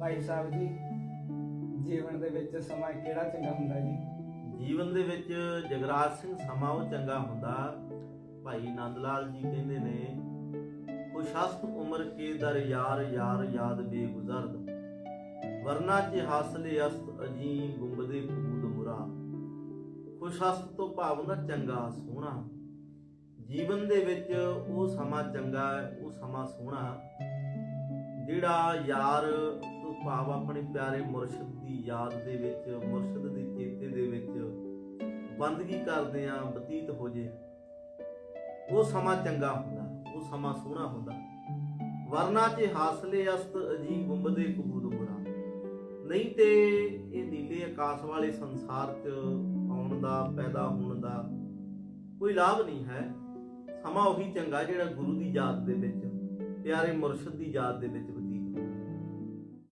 ਭਾਈ ਸਾਹਿਬ ਜੀ, ਜੀਵਨ ਦੇ ਵਿੱਚ ਸਮਾਂ ਕਿਹੜਾ ਚੰਗਾ ਹੁੰਦਾ ਜੀ? ਜੀਵਨ ਦੇ ਵਿੱਚ ਜਗਰਾਜ ਸਿੰਘ ਸਮਾਂ ਉਹ ਚੰਗਾ ਹੁੰਦਾ। ਭਾਈ ਨੰਦ ਲਾਲ ਜੀ ਕਹਿੰਦੇ ਨੇ ਖੁਸ਼ਹਸਤ ਉਮਰ ਕੇ ਦਰ ਯਾਰ ਯਾਰ ਯਾਦ ਬੇਗੁਜ਼ਰਦ। ਵਰਨਾ ਚ ਹਾਸਲੇ ਅਸਤ ਅਜੀ ਗੁੰਬਦੇ ਕਬੂਦ ਮੁਰਾ। ਖੁਸ਼ਹਸਤ ਤੋਂ ਭਾਵ ਹੁੰਦਾ ਚੰਗਾ ਸੋਹਣਾ। ਜੀਵਨ ਦੇ ਵਿੱਚ ਉਹ ਸਮਾਂ ਚੰਗਾ, ਉਹ ਸਮਾਂ ਸੋਹਣਾ। ਜਿਹੜਾ ਯਾਰ ਤੋਂ ਭਾਵ ਆਪਣੇ ਪਿਆਰੇ ਮੁਰਸ਼ਿਦ ਦੀ ਯਾਦ ਦੇ ਵਿੱਚ, ਮੁਰਸ਼ਿਦ ਦੀ ਚੇਤੇ ਦੇ ਵਿੱਚ ਬੰਦਗੀ ਕਰਦੇ ਆ, ਬਤੀਤ ਹੋ ਜੇ। ਉਹ ਸਮਾਂ ਚੰਗਾ ਹੁੰਦਾ, ਉਹ ਸਮਾਂ ਸੋਹਣਾ ਹੁੰਦਾ। ਵਰਨਾ ਚ ਹਾਸਲੇ ਅਸਤ ਅਜੀ ਗੁੰਬਦੇ ਕਬੂਦ ਮੁਰਾ। ਨਹੀਂ ਤੇ ਇਹ ਨੀਲੇ ਆਕਾਸ਼ ਵਾਲੇ ਸੰਸਾਰ 'ਚ ਆਉਣ ਦਾ, ਪੈਦਾ ਹੋਣ ਦਾ ਕੋਈ ਲਾਭ ਨਹੀਂ ਹੈ। ਸਮਾਂ ਉਹੀ ਚੰਗਾ ਜਿਹੜਾ ਗੁਰੂ ਦੀ ਯਾਦ ਦੇ ਵਿੱਚ, ਪਿਆਰੇ ਮੁਰਸ਼ਿਦ ਦੀ ਯਾਦ ਦੇ ਵਿੱਚ